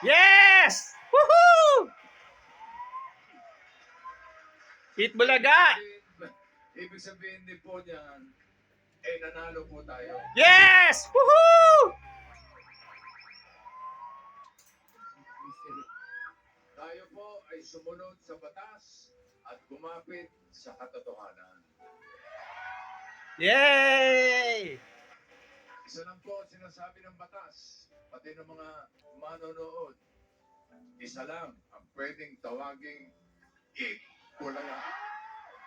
Yes! Woohoo! Eat Bulaga! Ibig sabihin din po niyan, eh nanalo po tayo. Yes! Woohoo! Tayo po ay sumunod sa batas at gumapit sa katotohanan. Yay! Isa lang po ang sinasabi ng batas, pati ng mga manonood. Isa lang ang pwedeng tawaging it. Wala nga.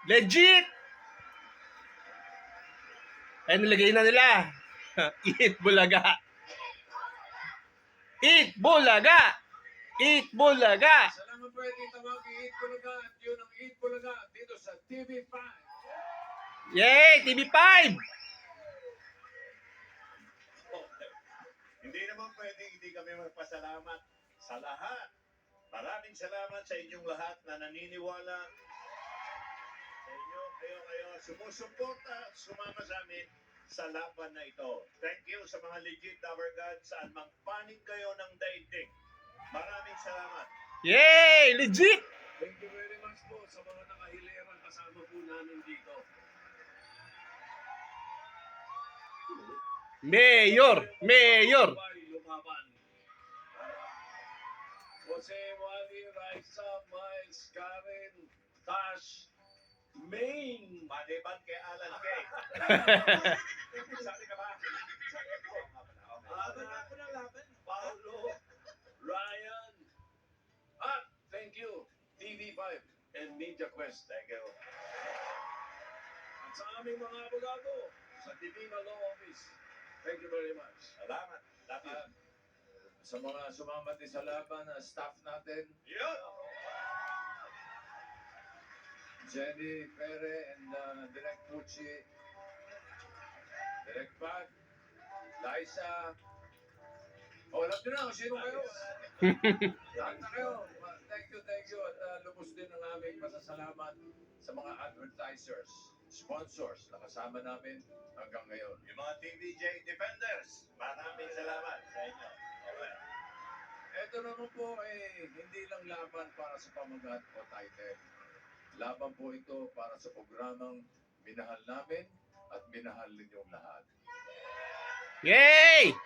Legit! Ay, nilagay na nila. Eat Bulaga. Eat Bulaga! Eat Bulaga! Isa lang ang pwedeng tawaging it bulaga at yun ang it bulaga dito sa TV5. Yay! TV5! Hindi naman pwedeng hindi kami magpasalamat sa lahat. Maraming salamat sa inyong lahat na naniniwala sa inyo, kayo, kayo, sumusuporta at sumama sa amin sa laban na ito. Thank you sa mga legit Tower Gods saan mang panig kayo ng daigdig. Maraming salamat. Yay! Legit! Thank you very much po sa mga nakahiliran kasama po namin dito. Mayor! Mayor! Lumaban. Jose Wally, Raisa, Miles, Karen, Tash, Maine. Maliban kay Alan Kay. Sabi ka ba? Sabi ko. Na ako ng laban. Paolo, Ryan, at thank you, TV5 and Media Quest. Thank you. At sa aming mga abogado, sa Divina Law Office, thank you very much. Salamat. Sa mga sumamat din sa laban, na staff natin, Yun! Jenny Pere and uh, Direk Pucci, Direk Pat, Liza. Oh, alam nyo na kung sino kayo. Lahat na kayo. Uh, Thank you, thank you. At uh, lubos din ang aming pasasalamat sa mga advertisers, sponsors na kasama namin hanggang ngayon. Yung mga TVJ Defenders, maraming salamat sa inyo. Ito naman po eh, hindi lang laban para sa pamagat o title. Laban po ito para sa programang minahal namin at minahal ninyong lahat. Yay!